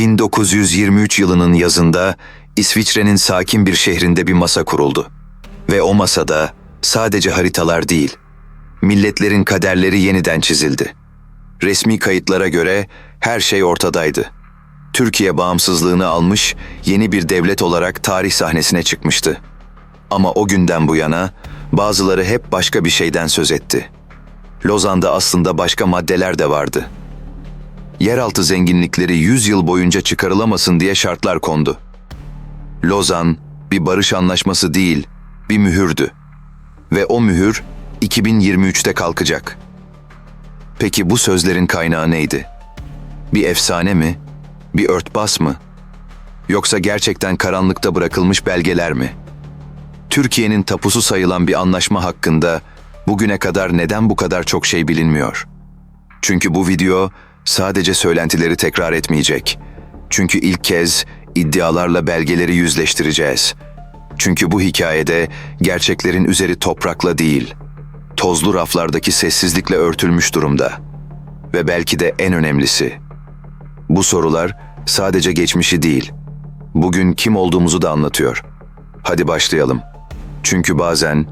1923 yılının yazında İsviçre'nin sakin bir şehrinde bir masa kuruldu. Ve o masada sadece haritalar değil, milletlerin kaderleri yeniden çizildi. Resmi kayıtlara göre her şey ortadaydı. Türkiye bağımsızlığını almış, yeni bir devlet olarak tarih sahnesine çıkmıştı. Ama o günden bu yana bazıları hep başka bir şeyden söz etti. Lozan'da aslında başka maddeler de vardı. Yeraltı zenginlikleri 100 yıl boyunca çıkarılamasın diye şartlar kondu. Lozan bir barış anlaşması değil, bir mühürdü. Ve o mühür 2023'te kalkacak. Peki bu sözlerin kaynağı neydi? Bir efsane mi? Bir örtbas mı? Yoksa gerçekten karanlıkta bırakılmış belgeler mi? Türkiye'nin tapusu sayılan bir anlaşma hakkında bugüne kadar neden bu kadar çok şey bilinmiyor? Çünkü bu video sadece söylentileri tekrar etmeyecek. Çünkü ilk kez iddialarla belgeleri yüzleştireceğiz. Çünkü bu hikayede gerçeklerin üzeri toprakla değil, tozlu raflardaki sessizlikle örtülmüş durumda. Ve belki de en önemlisi, bu sorular sadece geçmişi değil, bugün kim olduğumuzu da anlatıyor. Hadi başlayalım. Çünkü bazen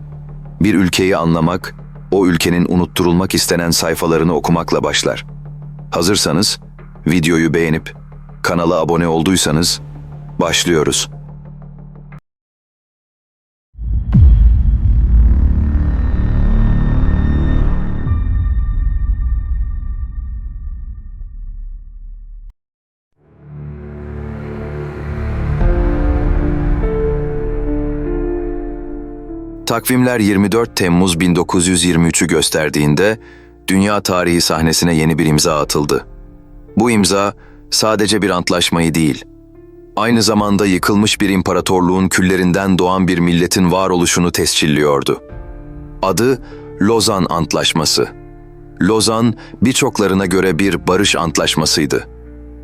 bir ülkeyi anlamak, o ülkenin unutturulmak istenen sayfalarını okumakla başlar. Hazırsanız, videoyu beğenip kanala abone olduysanız başlıyoruz. Takvimler 24 Temmuz 1923'ü gösterdiğinde dünya tarihi sahnesine yeni bir imza atıldı. Bu imza sadece bir antlaşmayı değil, aynı zamanda yıkılmış bir imparatorluğun küllerinden doğan bir milletin varoluşunu tescilliyordu. Adı Lozan Antlaşması. Lozan birçoklarına göre bir barış antlaşmasıydı.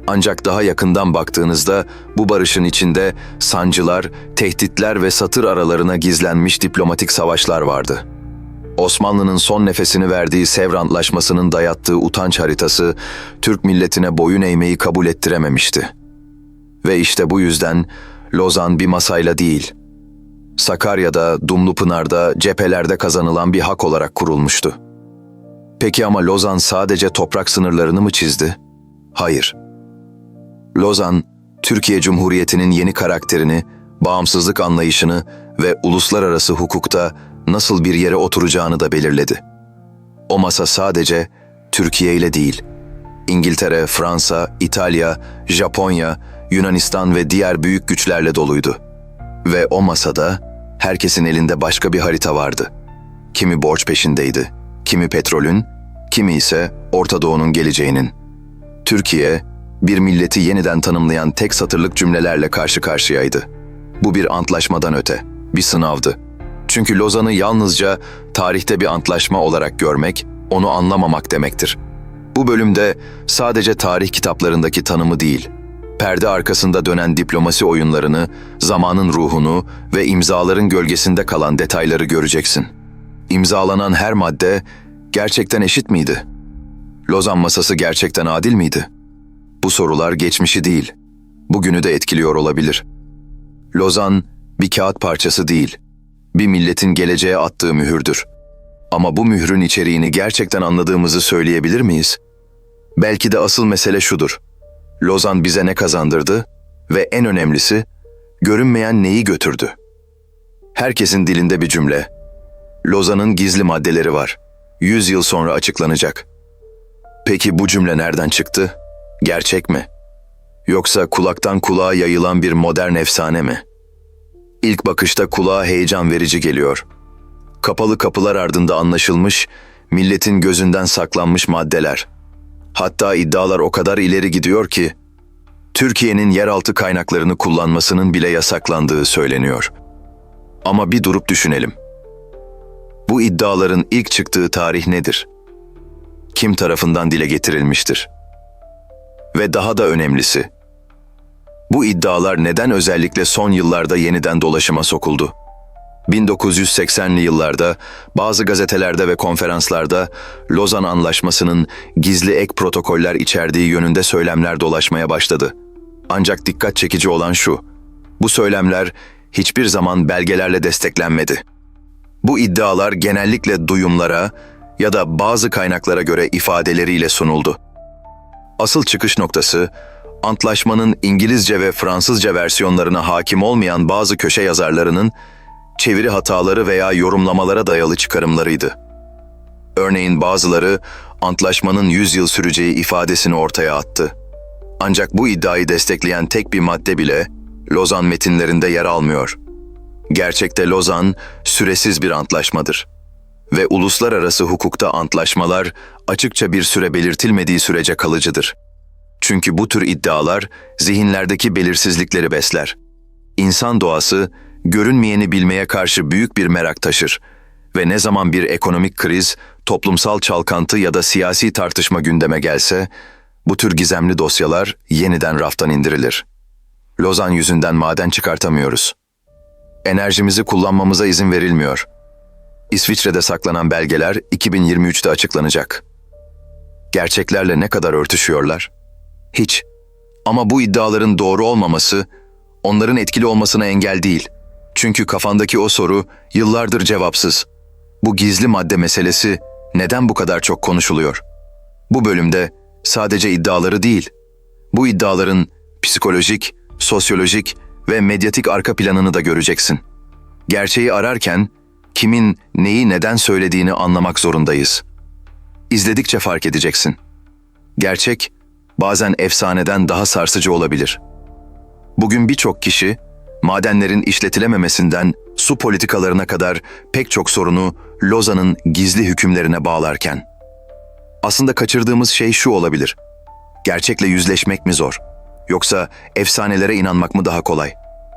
Ancak daha yakından baktığınızda bu barışın içinde sancılar, tehditler ve satır aralarına gizlenmiş diplomatik savaşlar vardı. Osmanlı'nın son nefesini verdiği Sevr Antlaşması'nın dayattığı utanç haritası Türk milletine boyun eğmeyi kabul ettirememişti. Ve işte bu yüzden Lozan bir masayla değil, Sakarya'da, Dumlupınar'da, cephelerde kazanılan bir hak olarak kurulmuştu. Peki ama Lozan sadece toprak sınırlarını mı çizdi? Hayır. Lozan, Türkiye Cumhuriyeti'nin yeni karakterini, bağımsızlık anlayışını ve uluslararası hukukta nasıl bir yere oturacağını da belirledi. O masa sadece Türkiye ile değil, İngiltere, Fransa, İtalya, Japonya, Yunanistan ve diğer büyük güçlerle doluydu. Ve o masada herkesin elinde başka bir harita vardı. Kimi borç peşindeydi, kimi petrolün, kimi ise Orta Doğu'nun geleceğinin. Türkiye, bir milleti yeniden tanımlayan tek satırlık cümlelerle karşı karşıyaydı. Bu bir antlaşmadan öte, bir sınavdı. Çünkü Lozan'ı yalnızca tarihte bir antlaşma olarak görmek, onu anlamamak demektir. Bu bölümde sadece tarih kitaplarındaki tanımı değil, perde arkasında dönen diplomasi oyunlarını, zamanın ruhunu ve imzaların gölgesinde kalan detayları göreceksin. İmzalanan her madde gerçekten eşit miydi? Lozan masası gerçekten adil miydi? Bu sorular geçmişi değil, bugünü de etkiliyor olabilir. Lozan bir kağıt parçası değil, bir milletin geleceğe attığı mühürdür. Ama bu mührün içeriğini gerçekten anladığımızı söyleyebilir miyiz? Belki de asıl mesele şudur. Lozan bize ne kazandırdı ve en önemlisi görünmeyen neyi götürdü? Herkesin dilinde bir cümle. Lozan'ın gizli maddeleri var. Yüz yıl sonra açıklanacak. Peki bu cümle nereden çıktı? Gerçek mi? Yoksa kulaktan kulağa yayılan bir modern efsane mi? İlk bakışta kulağa heyecan verici geliyor. Kapalı kapılar ardında anlaşılmış, milletin gözünden saklanmış maddeler. Hatta iddialar o kadar ileri gidiyor ki, Türkiye'nin yeraltı kaynaklarını kullanmasının bile yasaklandığı söyleniyor. Ama bir durup düşünelim. Bu iddiaların ilk çıktığı tarih nedir? Kim tarafından dile getirilmiştir? Ve daha da önemlisi, bu iddialar neden özellikle son yıllarda yeniden dolaşıma sokuldu? 1980'li yıllarda bazı gazetelerde ve konferanslarda Lozan Anlaşması'nın gizli ek protokoller içerdiği yönünde söylemler dolaşmaya başladı. Ancak dikkat çekici olan şu, bu söylemler hiçbir zaman belgelerle desteklenmedi. Bu iddialar genellikle duyumlara ya da bazı kaynaklara göre ifadeleriyle sunuldu. Asıl çıkış noktası, antlaşmanın İngilizce ve Fransızca versiyonlarına hakim olmayan bazı köşe yazarlarının çeviri hataları veya yorumlamalara dayalı çıkarımlarıydı. Örneğin bazıları antlaşmanın 100 yıl süreceği ifadesini ortaya attı. Ancak bu iddiayı destekleyen tek bir madde bile Lozan metinlerinde yer almıyor. Gerçekte Lozan süresiz bir antlaşmadır ve uluslararası hukukta antlaşmalar açıkça bir süre belirtilmediği sürece kalıcıdır. Çünkü bu tür iddialar zihinlerdeki belirsizlikleri besler. İnsan doğası görünmeyeni bilmeye karşı büyük bir merak taşır ve ne zaman bir ekonomik kriz, toplumsal çalkantı ya da siyasi tartışma gündeme gelse, bu tür gizemli dosyalar yeniden raftan indirilir. Lozan yüzünden maden çıkartamıyoruz. Enerjimizi kullanmamıza izin verilmiyor. İsviçre'de saklanan belgeler 2023'te açıklanacak. Gerçeklerle ne kadar örtüşüyorlar? Hiç. Ama bu iddiaların doğru olmaması, onların etkili olmasına engel değil. Çünkü kafandaki o soru yıllardır cevapsız. Bu gizli madde meselesi neden bu kadar çok konuşuluyor? Bu bölümde sadece iddiaları değil, bu iddiaların psikolojik, sosyolojik ve medyatik arka planını da göreceksin. Gerçeği ararken kimin neyi neden söylediğini anlamak zorundayız. İzledikçe fark edeceksin. Gerçek bazen efsaneden daha sarsıcı olabilir. Bugün birçok kişi madenlerin işletilememesinden su politikalarına kadar pek çok sorunu Lozan'ın gizli hükümlerine bağlarken. Aslında kaçırdığımız şey şu olabilir. Gerçekle yüzleşmek mi zor? Yoksa efsanelere inanmak mı daha kolay?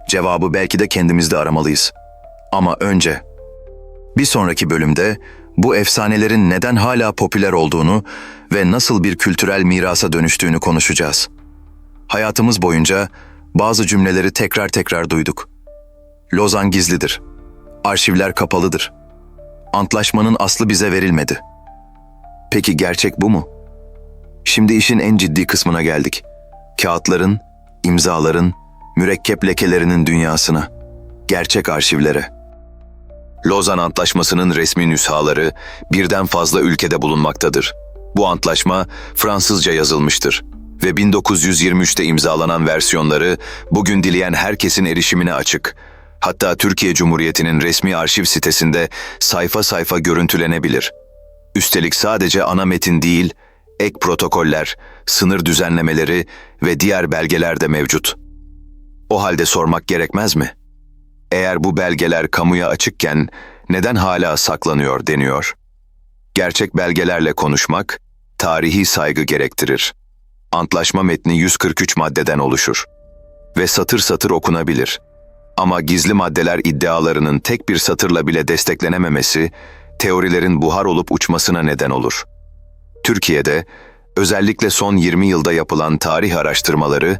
Cevabı belki de kendimizde aramalıyız. Ama önce bir sonraki bölümde bu efsanelerin neden hala popüler olduğunu ve nasıl bir kültürel mirasa dönüştüğünü konuşacağız. Hayatımız boyunca bazı cümleleri tekrar tekrar duyduk. Lozan gizlidir. Arşivler kapalıdır. Antlaşmanın aslı bize verilmedi. Peki gerçek bu mu? Şimdi işin en ciddi kısmına geldik. Kağıtların, imzaların, mürekkep lekelerinin dünyasına, gerçek arşivlere. Lozan Antlaşması'nın resmi nüshaları birden fazla ülkede bulunmaktadır. Bu antlaşma Fransızca yazılmıştır ve 1923'te imzalanan versiyonları bugün dileyen herkesin erişimine açık. Hatta Türkiye Cumhuriyeti'nin resmi arşiv sitesinde sayfa sayfa görüntülenebilir. Üstelik sadece ana metin değil, ek protokoller, sınır düzenlemeleri ve diğer belgeler de mevcut. O halde sormak gerekmez mi? Eğer bu belgeler kamuya açıkken neden hala saklanıyor deniyor? Gerçek belgelerle konuşmak tarihi saygı gerektirir. Antlaşma metni 143 maddeden oluşur ve satır satır okunabilir. Ama gizli maddeler iddialarının tek bir satırla bile desteklenememesi teorilerin buhar olup uçmasına neden olur. Türkiye'de özellikle son 20 yılda yapılan tarih araştırmaları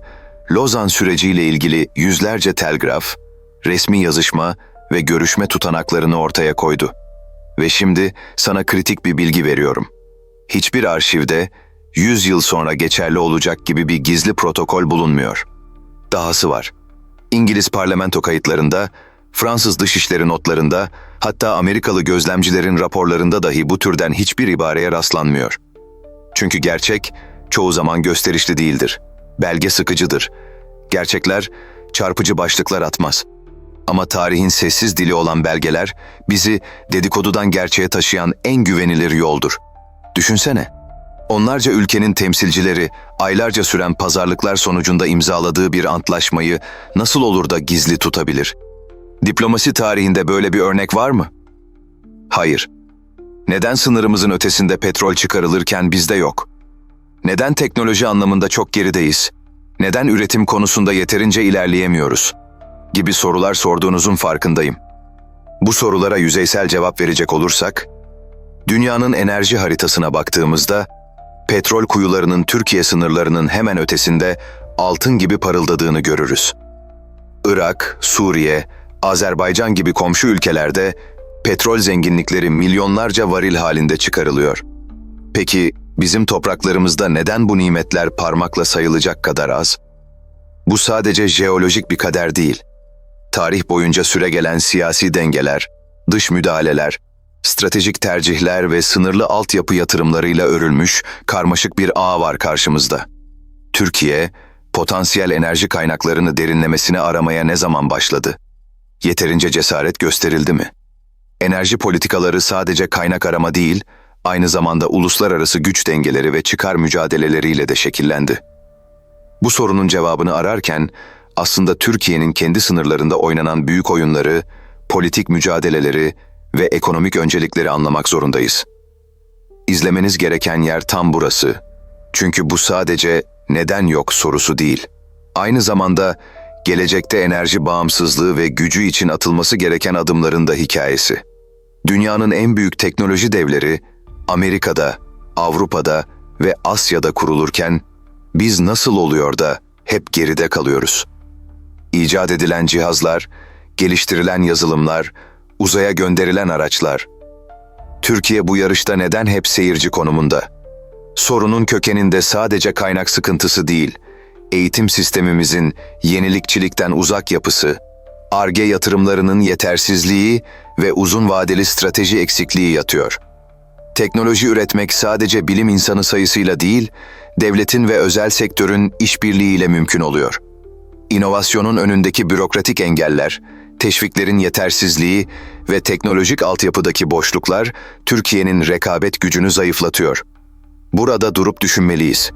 Lozan süreciyle ilgili yüzlerce telgraf, resmi yazışma ve görüşme tutanaklarını ortaya koydu. Ve şimdi sana kritik bir bilgi veriyorum. Hiçbir arşivde 100 yıl sonra geçerli olacak gibi bir gizli protokol bulunmuyor. Dahası var. İngiliz parlamento kayıtlarında, Fransız dışişleri notlarında, hatta Amerikalı gözlemcilerin raporlarında dahi bu türden hiçbir ibareye rastlanmıyor. Çünkü gerçek çoğu zaman gösterişli değildir. Belge sıkıcıdır. Gerçekler çarpıcı başlıklar atmaz.'' Ama tarihin sessiz dili olan belgeler bizi dedikodudan gerçeğe taşıyan en güvenilir yoldur. Düşünsene. Onlarca ülkenin temsilcileri aylarca süren pazarlıklar sonucunda imzaladığı bir antlaşmayı nasıl olur da gizli tutabilir? Diplomasi tarihinde böyle bir örnek var mı? Hayır. Neden sınırımızın ötesinde petrol çıkarılırken bizde yok? Neden teknoloji anlamında çok gerideyiz? Neden üretim konusunda yeterince ilerleyemiyoruz?'' Gibi sorular sorduğunuzun farkındayım. Bu sorulara yüzeysel cevap verecek olursak, dünyanın enerji haritasına baktığımızda, petrol kuyularının Türkiye sınırlarının hemen ötesinde altın gibi parıldadığını görürüz. Irak, Suriye, Azerbaycan gibi komşu ülkelerde petrol zenginlikleri milyonlarca varil halinde çıkarılıyor. Peki bizim topraklarımızda neden bu nimetler parmakla sayılacak kadar az? Bu sadece jeolojik bir kader değil. Tarih boyunca süregelen siyasi dengeler, dış müdahaleler, stratejik tercihler ve sınırlı altyapı yatırımlarıyla örülmüş karmaşık bir ağ var karşımızda. Türkiye, potansiyel enerji kaynaklarını derinlemesine aramaya ne zaman başladı? Yeterince cesaret gösterildi mi? Enerji politikaları sadece kaynak arama değil, aynı zamanda uluslararası güç dengeleri ve çıkar mücadeleleriyle de şekillendi. Bu sorunun cevabını ararken aslında Türkiye'nin kendi sınırlarında oynanan büyük oyunları, politik mücadeleleri ve ekonomik öncelikleri anlamak zorundayız. İzlemeniz gereken yer tam burası. Çünkü bu sadece neden yok sorusu değil. Aynı zamanda gelecekte enerji bağımsızlığı ve gücü için atılması gereken adımların da hikayesi. Dünyanın en büyük teknoloji devleri Amerika'da, Avrupa'da ve Asya'da kurulurken biz nasıl oluyor da hep geride kalıyoruz? İcat edilen cihazlar, geliştirilen yazılımlar, uzaya gönderilen araçlar. Türkiye bu yarışta neden hep seyirci konumunda? Sorunun kökeninde sadece kaynak sıkıntısı değil, eğitim sistemimizin yenilikçilikten uzak yapısı, ARGE yatırımlarının yetersizliği ve uzun vadeli strateji eksikliği yatıyor. Teknoloji üretmek sadece bilim insanı sayısıyla değil, devletin ve özel sektörün işbirliğiyle mümkün oluyor. İnovasyonun önündeki bürokratik engeller, teşviklerin yetersizliği ve teknolojik altyapıdaki boşluklar Türkiye'nin rekabet gücünü zayıflatıyor. Burada durup düşünmeliyiz.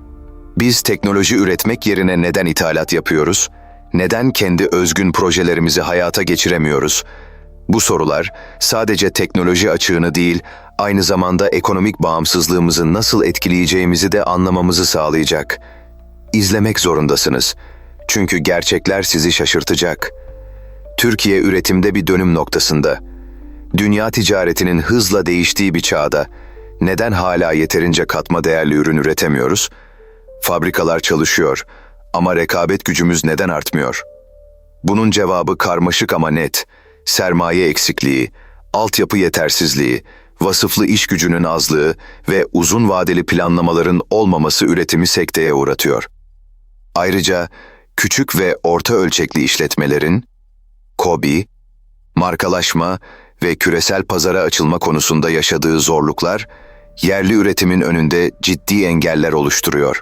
Biz teknoloji üretmek yerine neden ithalat yapıyoruz? Neden kendi özgün projelerimizi hayata geçiremiyoruz? Bu sorular sadece teknoloji açığını değil, aynı zamanda ekonomik bağımsızlığımızı nasıl etkileyeceğimizi de anlamamızı sağlayacak. İzlemek zorundasınız. Çünkü gerçekler sizi şaşırtacak. Türkiye üretimde bir dönüm noktasında. Dünya ticaretinin hızla değiştiği bir çağda neden hala yeterince katma değerli ürün üretemiyoruz? Fabrikalar çalışıyor ama rekabet gücümüz neden artmıyor? Bunun cevabı karmaşık ama net. Sermaye eksikliği, altyapı yetersizliği, vasıflı iş gücünün azlığı ve uzun vadeli planlamaların olmaması üretimi sekteye uğratıyor. Ayrıca küçük ve orta ölçekli işletmelerin KOBİ, markalaşma ve küresel pazara açılma konusunda yaşadığı zorluklar yerli üretimin önünde ciddi engeller oluşturuyor.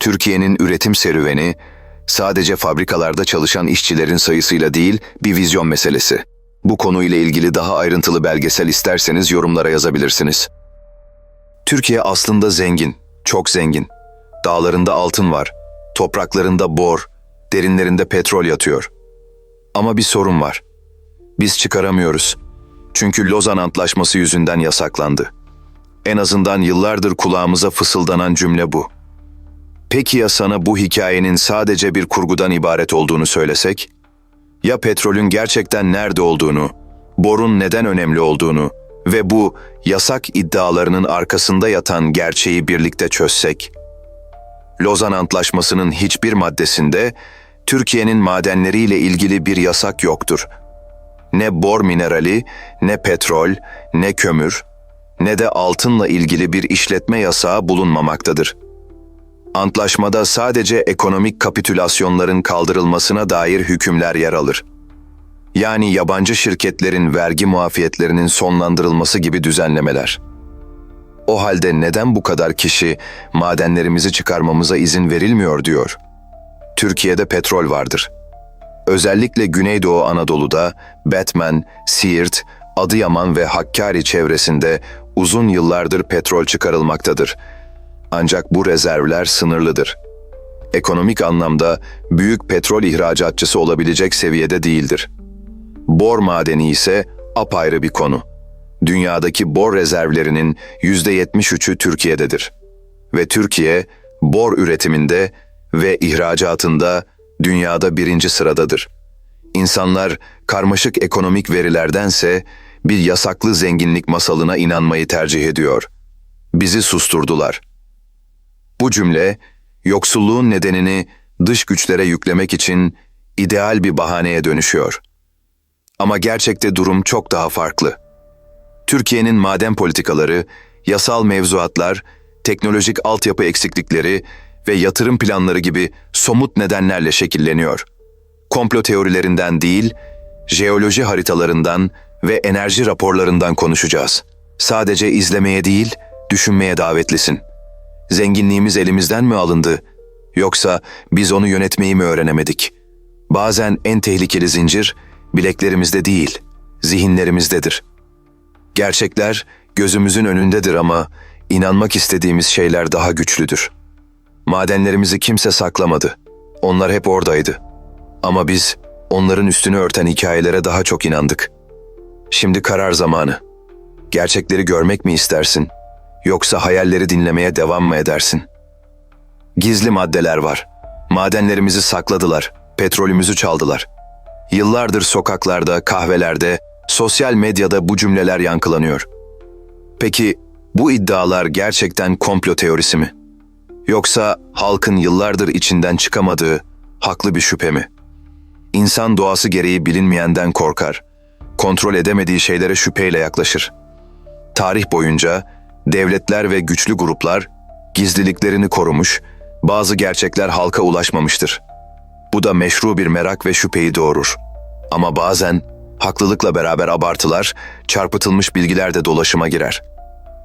Türkiye'nin üretim serüveni sadece fabrikalarda çalışan işçilerin sayısıyla değil bir vizyon meselesi. Bu konuyla ilgili daha ayrıntılı belgesel isterseniz yorumlara yazabilirsiniz. Türkiye aslında zengin, çok zengin. Dağlarında altın var, topraklarında bor, derinlerinde petrol yatıyor. Ama bir sorun var. Biz çıkaramıyoruz. Çünkü Lozan Antlaşması yüzünden yasaklandı. En azından yıllardır kulağımıza fısıldanan cümle bu. Peki ya sana bu hikayenin sadece bir kurgudan ibaret olduğunu söylesek? Ya petrolün gerçekten nerede olduğunu, borun neden önemli olduğunu ve bu yasak iddialarının arkasında yatan gerçeği birlikte çözsek? Lozan Antlaşması'nın hiçbir maddesinde Türkiye'nin madenleriyle ilgili bir yasak yoktur. Ne bor minerali, ne petrol, ne kömür, ne de altınla ilgili bir işletme yasağı bulunmamaktadır. Antlaşmada sadece ekonomik kapitülasyonların kaldırılmasına dair hükümler yer alır. Yani yabancı şirketlerin vergi muafiyetlerinin sonlandırılması gibi düzenlemeler. O halde neden bu kadar kişi madenlerimizi çıkarmamıza izin verilmiyor diyor. Türkiye'de petrol vardır. Özellikle Güneydoğu Anadolu'da Batman, Siirt, Adıyaman ve Hakkari çevresinde uzun yıllardır petrol çıkarılmaktadır. Ancak bu rezervler sınırlıdır. Ekonomik anlamda büyük petrol ihracatçısı olabilecek seviyede değildir. Bor madeni ise apayrı bir konu. Dünyadaki bor rezervlerinin %73'ü Türkiye'dedir. Ve Türkiye, bor üretiminde ve ihracatında dünyada birinci sıradadır. İnsanlar karmaşık ekonomik verilerdense bir yasaklı zenginlik masalına inanmayı tercih ediyor. Bizi susturdular. Bu cümle, yoksulluğun nedenini dış güçlere yüklemek için ideal bir bahaneye dönüşüyor. Ama gerçekte durum çok daha farklı. Türkiye'nin maden politikaları, yasal mevzuatlar, teknolojik altyapı eksiklikleri ve yatırım planları gibi somut nedenlerle şekilleniyor. Komplo teorilerinden değil, jeoloji haritalarından ve enerji raporlarından konuşacağız. Sadece izlemeye değil, düşünmeye davetlisin. Zenginliğimiz elimizden mi alındı? Yoksa biz onu yönetmeyi mi öğrenemedik? Bazen en tehlikeli zincir bileklerimizde değil, zihinlerimizdedir. Gerçekler gözümüzün önündedir ama inanmak istediğimiz şeyler daha güçlüdür. Madenlerimizi kimse saklamadı. Onlar hep oradaydı. Ama biz onların üstünü örten hikayelere daha çok inandık. Şimdi karar zamanı. Gerçekleri görmek mi istersin? Yoksa hayalleri dinlemeye devam mı edersin? Gizli maddeler var. Madenlerimizi sakladılar, petrolümüzü çaldılar. Yıllardır sokaklarda, kahvelerde, sosyal medyada bu cümleler yankılanıyor. Peki bu iddialar gerçekten komplo teorisi mi? Yoksa halkın yıllardır içinden çıkamadığı haklı bir şüphe mi? İnsan doğası gereği bilinmeyenden korkar. Kontrol edemediği şeylere şüpheyle yaklaşır. Tarih boyunca devletler ve güçlü gruplar gizliliklerini korumuş, bazı gerçekler halka ulaşmamıştır. Bu da meşru bir merak ve şüpheyi doğurur. Ama bazen haklılıkla beraber abartılar, çarpıtılmış bilgiler de dolaşıma girer.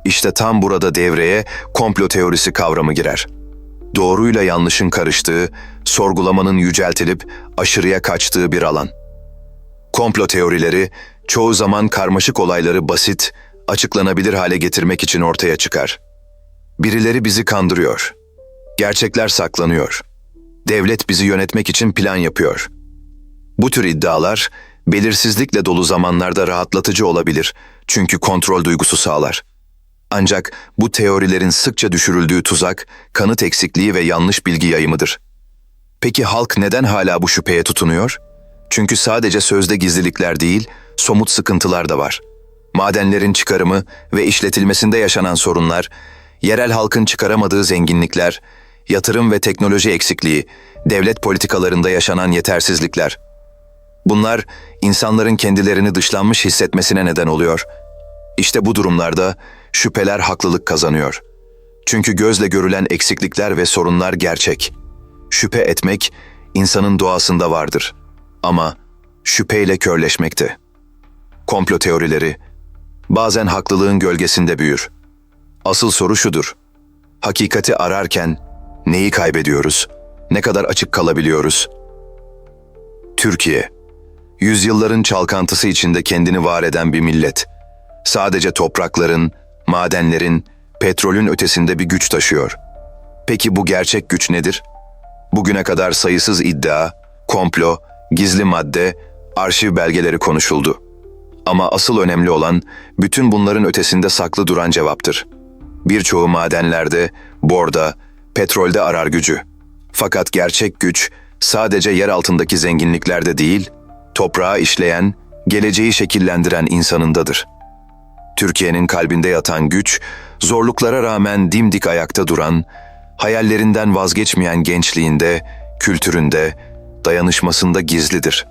İşte tam burada devreye komplo teorisi kavramı girer. Doğruyla yanlışın karıştığı, sorgulamanın yüceltilip aşırıya kaçtığı bir alan. Komplo teorileri çoğu zaman karmaşık olayları basit, açıklanabilir hale getirmek için ortaya çıkar. Birileri bizi kandırıyor. Gerçekler saklanıyor. Devlet bizi yönetmek için plan yapıyor. Bu tür iddialar belirsizlikle dolu zamanlarda rahatlatıcı olabilir çünkü kontrol duygusu sağlar. Ancak bu teorilerin sıkça düşürüldüğü tuzak kanıt eksikliği ve yanlış bilgi yayımıdır. Peki halk neden hala bu şüpheye tutunuyor? Çünkü sadece sözde gizlilikler değil, somut sıkıntılar da var. Madenlerin çıkarımı ve işletilmesinde yaşanan sorunlar, yerel halkın çıkaramadığı zenginlikler, yatırım ve teknoloji eksikliği, devlet politikalarında yaşanan yetersizlikler. Bunlar insanların kendilerini dışlanmış hissetmesine neden oluyor. İşte bu durumlarda şüpheler haklılık kazanıyor. Çünkü gözle görülen eksiklikler ve sorunlar gerçek. Şüphe etmek insanın doğasında vardır. Ama şüpheyle körleşmekte. Komplo teorileri bazen haklılığın gölgesinde büyür. Asıl soru şudur. Hakikati ararken neyi kaybediyoruz? Ne kadar açık kalabiliyoruz? Türkiye Yüzyılların çalkantısı içinde kendini var eden bir millet. Sadece toprakların, madenlerin, petrolün ötesinde bir güç taşıyor. Peki bu gerçek güç nedir? Bugüne kadar sayısız iddia, komplo, gizli madde, arşiv belgeleri konuşuldu. Ama asıl önemli olan bütün bunların ötesinde saklı duran cevaptır. Birçoğu madenlerde, borda, petrolde arar gücü. Fakat gerçek güç sadece yer altındaki zenginliklerde değil, toprağı işleyen, geleceği şekillendiren insanındadır. Türkiye'nin kalbinde yatan güç, zorluklara rağmen dimdik ayakta duran, hayallerinden vazgeçmeyen gençliğinde, kültüründe, dayanışmasında gizlidir.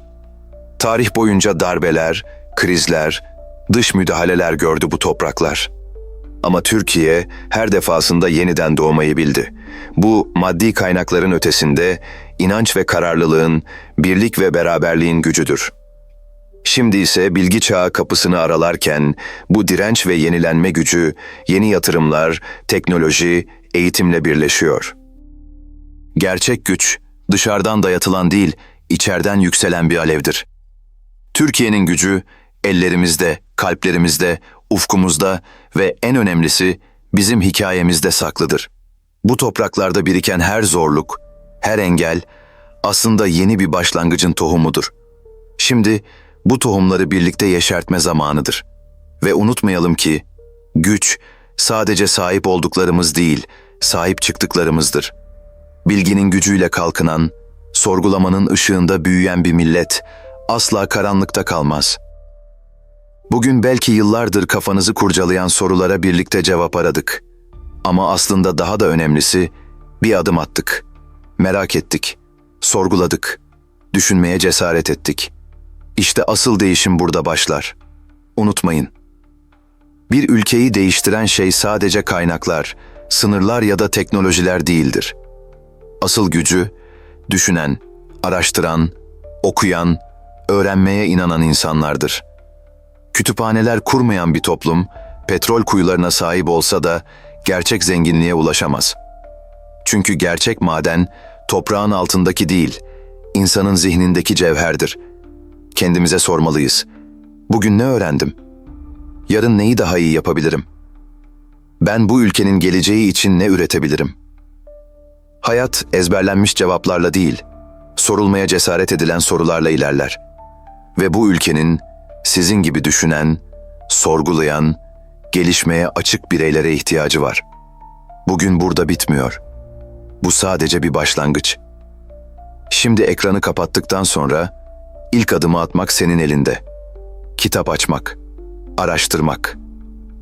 Tarih boyunca darbeler, krizler, dış müdahaleler gördü bu topraklar. Ama Türkiye her defasında yeniden doğmayı bildi. Bu maddi kaynakların ötesinde inanç ve kararlılığın, birlik ve beraberliğin gücüdür. Şimdi ise bilgi çağı kapısını aralarken bu direnç ve yenilenme gücü yeni yatırımlar, teknoloji, eğitimle birleşiyor. Gerçek güç dışarıdan dayatılan değil, içeriden yükselen bir alevdir. Türkiye'nin gücü ellerimizde, kalplerimizde, ufkumuzda ve en önemlisi bizim hikayemizde saklıdır. Bu topraklarda biriken her zorluk, her engel aslında yeni bir başlangıcın tohumudur. Şimdi bu tohumları birlikte yeşertme zamanıdır. Ve unutmayalım ki güç sadece sahip olduklarımız değil, sahip çıktıklarımızdır. Bilginin gücüyle kalkınan, sorgulamanın ışığında büyüyen bir millet asla karanlıkta kalmaz. Bugün belki yıllardır kafanızı kurcalayan sorulara birlikte cevap aradık. Ama aslında daha da önemlisi bir adım attık. Merak ettik, sorguladık, düşünmeye cesaret ettik. İşte asıl değişim burada başlar. Unutmayın. Bir ülkeyi değiştiren şey sadece kaynaklar, sınırlar ya da teknolojiler değildir. Asıl gücü düşünen, araştıran, okuyan, öğrenmeye inanan insanlardır. Kütüphaneler kurmayan bir toplum petrol kuyularına sahip olsa da gerçek zenginliğe ulaşamaz. Çünkü gerçek maden toprağın altındaki değil, insanın zihnindeki cevherdir. Kendimize sormalıyız. Bugün ne öğrendim? Yarın neyi daha iyi yapabilirim? Ben bu ülkenin geleceği için ne üretebilirim? Hayat ezberlenmiş cevaplarla değil, sorulmaya cesaret edilen sorularla ilerler. Ve bu ülkenin sizin gibi düşünen, sorgulayan, gelişmeye açık bireylere ihtiyacı var. Bugün burada bitmiyor. Bu sadece bir başlangıç. Şimdi ekranı kapattıktan sonra ilk adımı atmak senin elinde. Kitap açmak, araştırmak,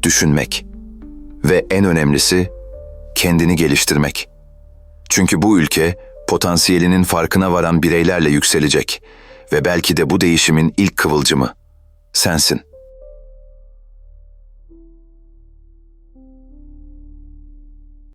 düşünmek ve en önemlisi kendini geliştirmek. Çünkü bu ülke potansiyelinin farkına varan bireylerle yükselecek ve belki de bu değişimin ilk kıvılcımı sensin.